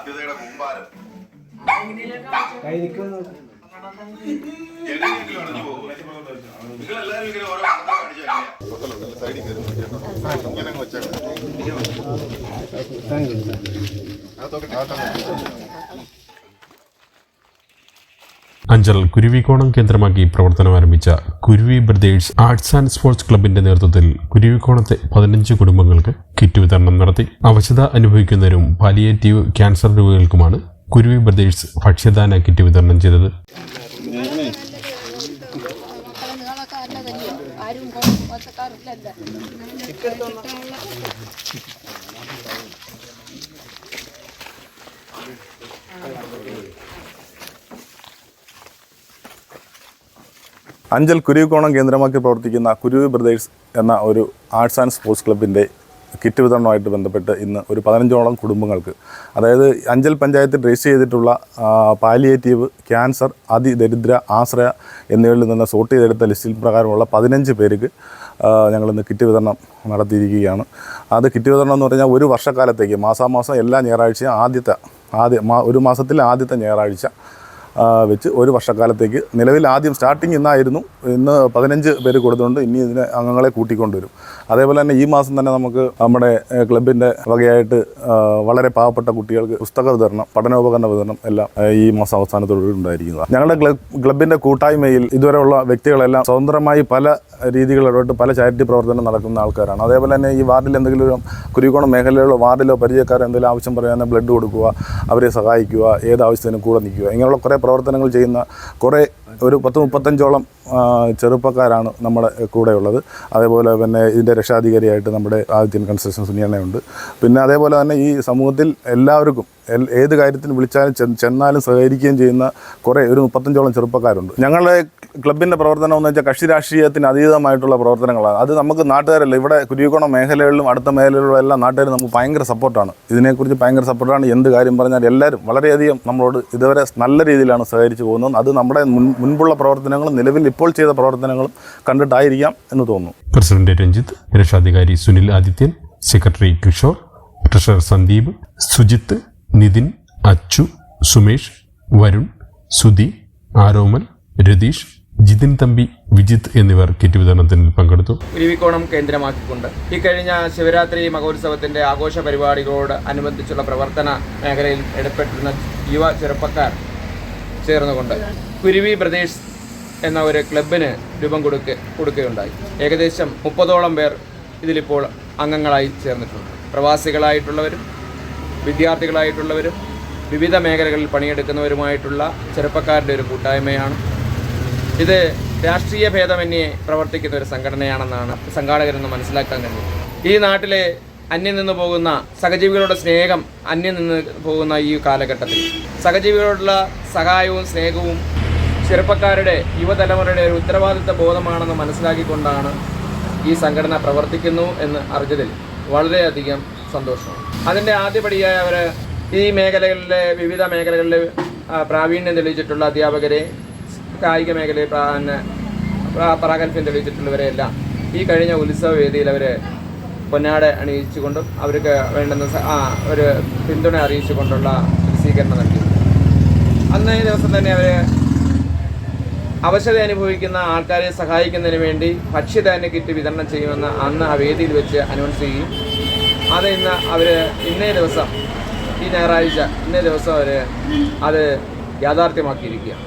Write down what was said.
ബാധ്യതയുടെ കൂമ്പാരം എങ്ങനെയെങ്കിലും അടഞ്ഞു പോകും നിങ്ങൾ എല്ലാവരും ഇങ്ങനെ ഓരോ കാണിച്ചു ഇങ്ങനെ അകത്തൊക്കെ അഞ്ചൽ കുരുവിക്കോണം കേന്ദ്രമാക്കി പ്രവർത്തനം ആരംഭിച്ച കുരുവി ബ്രദേഴ്സ് ആർട്സ് ആൻഡ് സ്പോർട്സ് ക്ലബിന്റെ നേതൃത്വത്തിൽ കുരുവിക്കോണത്തെ പതിനഞ്ച് കുടുംബങ്ങൾക്ക് കിറ്റ് വിതരണം നടത്തി. അവശത അനുഭവിക്കുന്നവരും പാലിയേറ്റീവ് ക്യാൻസർ രോഗികൾക്കുമാണ് കുരുവി ബ്രദേഴ്സ് ഭക്ഷ്യദാന കിറ്റ് വിതരണം ചെയ്തത്. അഞ്ചൽ കുരുവിക്കോണം കേന്ദ്രമാക്കി പ്രവർത്തിക്കുന്ന കുരുവി ബ്രദേഴ്സ് എന്ന ഒരു ആർട്സ് ആൻഡ് സ്പോർട്സ് ക്ലബിന്റെ കിറ്റ് വിതരണവുമായിട്ട് ബന്ധപ്പെട്ട് ഇന്ന് ഒരു പതിനഞ്ചോളം കുടുംബങ്ങൾക്ക് അതായത് അഞ്ചൽ പഞ്ചായത്തിൽ രജിസ്റ്റർ ചെയ്തിട്ടുള്ള പാലിയേറ്റീവ് ക്യാൻസർ അതിദരിദ്ര ആശ്രയ എന്നിവയിൽ നിന്ന് സോർട്ട് ചെയ്തെടുത്ത ലിസ്റ്റിൽ പ്രകാരമുള്ള പതിനഞ്ച് പേർക്ക് ഞങ്ങളിന്ന് കിറ്റ് വിതരണം നടത്തിയിരിക്കുകയാണ്. അത് കിറ്റ് വിതരണം എന്ന് പറഞ്ഞാൽ ഒരു വർഷക്കാലത്തേക്ക് മാസാമാസം എല്ലാ ഞായറാഴ്ചയും ആദ്യത്തെ ആദ്യ ഒരു മാസത്തിലെ ആദ്യത്തെ ഞായറാഴ്ച വെച്ച് ഒരു വർഷക്കാലത്തേക്ക് നിലവിൽ ആദ്യം സ്റ്റാർട്ടിങ് ഇന്നായിരുന്നു. ഇന്ന് പതിനഞ്ച് പേര് കൊടുത്തുകൊണ്ട് ഇനി ഇതിനെ അംഗങ്ങളെ കൂട്ടിക്കൊണ്ടുവരും. അതേപോലെ തന്നെ ഈ മാസം തന്നെ നമുക്ക് നമ്മുടെ ക്ലബിന്റെ വകയായിട്ട് വളരെ പാവപ്പെട്ട കുട്ടികൾക്ക് പുസ്തക വിതരണം പഠനോപകരണ വിതരണം എല്ലാം ഈ മാസം അവസാനത്തോടുകൂടി ഉണ്ടായിരിക്കുന്നത് ഞങ്ങളുടെ ക്ലബ് ക്ലബിന്റെ കൂട്ടായ്മയിൽ ഇതുവരെയുള്ള വ്യക്തികളെല്ലാം സ്വതന്ത്രമായി പല രീതികളിലോട്ട് പല ചാരിറ്റി പ്രവർത്തനം നടക്കുന്ന ആൾക്കാരാണ്. അതേപോലെ തന്നെ ഈ വാർഡിൽ എന്തെങ്കിലും കുരുക്കോണം മേഖലയിലോ വാർഡിലോ പരിചയക്കാരോ എന്തെങ്കിലും ആവശ്യം പറയാൻ ബ്ലഡ് കൊടുക്കുക അവരെ സഹായിക്കുക ഏത് ആവശ്യത്തിനും കൂടെ നിൽക്കുക ഇങ്ങനെയുള്ള കുറേ പ്രവർത്തനങ്ങൾ ചെയ്യുന്ന കുറേ ഒരു പത്ത് മുപ്പത്തഞ്ചോളം ചെറുപ്പക്കാരാണ് നമ്മുടെ കൂടെയുള്ളത്. അതേപോലെ പിന്നെ ഇതിന്റെ രക്ഷാധികാരിയായിട്ട് നമ്മുടെ ആദിത്യൻ കൺസ്ട്രക്ഷൻ സുനിയണ്ണയുണ്ട്. പിന്നെ അതേപോലെ തന്നെ ഈ സമൂഹത്തിൽ എല്ലാവർക്കും ഏത് കാര്യത്തിന് വിളിച്ചാലും ചെന്നാലും സഹകരിക്കുകയും ചെയ്യുന്ന കുറേ ഒരു മുപ്പത്തഞ്ചോളം ചെറുപ്പക്കാരുണ്ട്. ഞങ്ങളുടെ ക്ലബിന്റെ പ്രവർത്തനം എന്ന് വെച്ചാൽ കക്ഷി രാഷ്ട്രീയത്തിന് അതീതമായിട്ടുള്ള പ്രവർത്തനങ്ങളാണ്. അത് നമുക്ക് നാട്ടുകാരല്ല ഇവിടെ കുരുവിക്കോണം മേഖലകളിലും അടുത്ത മേഖലകളിലും എല്ലാം നാട്ടുകാർ നമുക്ക് ഭയങ്കര സപ്പോർട്ടാണ്. ഇതിനെക്കുറിച്ച് ഭയങ്കര സപ്പോർട്ടാണ്. എന്ത് കാര്യം പറഞ്ഞാൽ എല്ലാവരും വളരെയധികം നമ്മളോട് ഇതുവരെ നല്ല രീതിയിലാണ് സഹകരിച്ച് പോകുന്നത്. അത് നമ്മുടെ മുൻ മുൻപുള്ള പ്രവർത്തനങ്ങളും നിലവിൽ ഇപ്പോൾ ചെയ്ത പ്രവർത്തനങ്ങളും കണ്ടിട്ടായിരിക്കാം എന്ന് തോന്നുന്നു. പ്രസിഡന്റ് രഞ്ജിത്ത് രക്ഷാധികാരി സുനിൽ ആദിത്യൻ സെക്രട്ടറി കിഷോർ ട്രഷറർ സന്ദീപ് സുജിത്ത് നിതിൻ അച്ചു സുമേഷ് വരുൺ സുധി ആരോമൻ രതീഷ് ജിതിൻ തമ്പി വിജിത്ത് എന്നിവർ കിറ്റ് വിതരണത്തിൽ പങ്കെടുത്തു. ഉരുവിക്കോണം കേന്ദ്രമാക്കിക്കൊണ്ട് ഇക്കഴിഞ്ഞ കഴിഞ്ഞ ശിവരാത്രി മഹോത്സവത്തിന്റെ ആഘോഷ പരിപാടികളോട് അനുബന്ധിച്ചുള്ള പ്രവർത്തന മേഖലയിൽ ഇടപെട്ടിരുന്ന യുവ ചെറുപ്പക്കാർ ചേർന്നുകൊണ്ട് കുരുവി പ്രദേശ് എന്ന ഒരു ക്ലബിന് രൂപം കൊടുക്ക കൊടുക്കുകയുണ്ടായി. ഏകദേശം മുപ്പതോളം പേർ ഇതിലിപ്പോൾ അംഗങ്ങളായി ചേർന്നിട്ടുണ്ട്. പ്രവാസികളായിട്ടുള്ളവരും വിദ്യാർത്ഥികളായിട്ടുള്ളവരും വിവിധ മേഖലകളിൽ പണിയെടുക്കുന്നവരുമായിട്ടുള്ള ചെറുപ്പക്കാരുടെ ഒരു കൂട്ടായ്മയാണ്. ഇത് രാഷ്ട്രീയ ഭേദമന്യേ പ്രവർത്തിക്കുന്ന ഒരു സംഘടനയാണെന്നാണ് സംഘാടകരെന്ന് മനസ്സിലാക്കാൻ കഴിയും. ഈ നാട്ടിലെ അന്യം നിന്ന് പോകുന്ന സഹജീവികളുടെ സ്നേഹം അന്യം നിന്ന് പോകുന്ന ഈ കാലഘട്ടത്തിൽ. സഹജീവികളോടുള്ള സഹായവും സ്നേഹവും ചെറുപ്പക്കാരുടെ യുവതലമുറയുടെ ഒരു ഉത്തരവാദിത്ത ബോധമാണെന്ന് മനസ്സിലാക്കിക്കൊണ്ടാണ് ഈ സംഘടന പ്രവർത്തിക്കുന്നു എന്ന് അറിഞ്ഞതിൽ വളരെയധികം സന്തോഷമാണ് അതിന്റെ ആദ്യപടിയായി അവർ ഈ മേഖലകളിലെ വിവിധ മേഖലകളിൽ ആ, പ്രാവീണ്യം തെളിയിച്ചിട്ടുള്ള അധ്യാപകരെ കായിക മേഖലയിൽ പ്രാഗൽഭ്യം തെളിയിച്ചിട്ടുള്ളവരെയെല്ലാം ഈ കഴിഞ്ഞ ഉത്സവ വേദിയിൽ അവർ പൊന്നാട അണിയിച്ചുകൊണ്ടും അവർക്ക് വേണ്ടുന്ന ഒരു പിന്തുണ അറിയിച്ചുകൊണ്ടുള്ള സ്വീകരണം നൽകി. അന്നേ ദിവസം തന്നെ അവർ അവശത അനുഭവിക്കുന്ന ആൾക്കാരെ സഹായിക്കുന്നതിന് വേണ്ടി ഭക്ഷ്യധാന്യ കിറ്റ് വിതരണം ചെയ്യുമെന്ന് അന്ന് ആ വേദിയിൽ വെച്ച് അനൗൺസ് ചെയ്യും അത് ഇന്ന് അവർ ഇന്നേ ദിവസം ഈ ഞായറാഴ്ച ഇന്നേ ദിവസം അവർ അത് യാഥാർത്ഥ്യമാക്കിയിരിക്കുകയാണ്.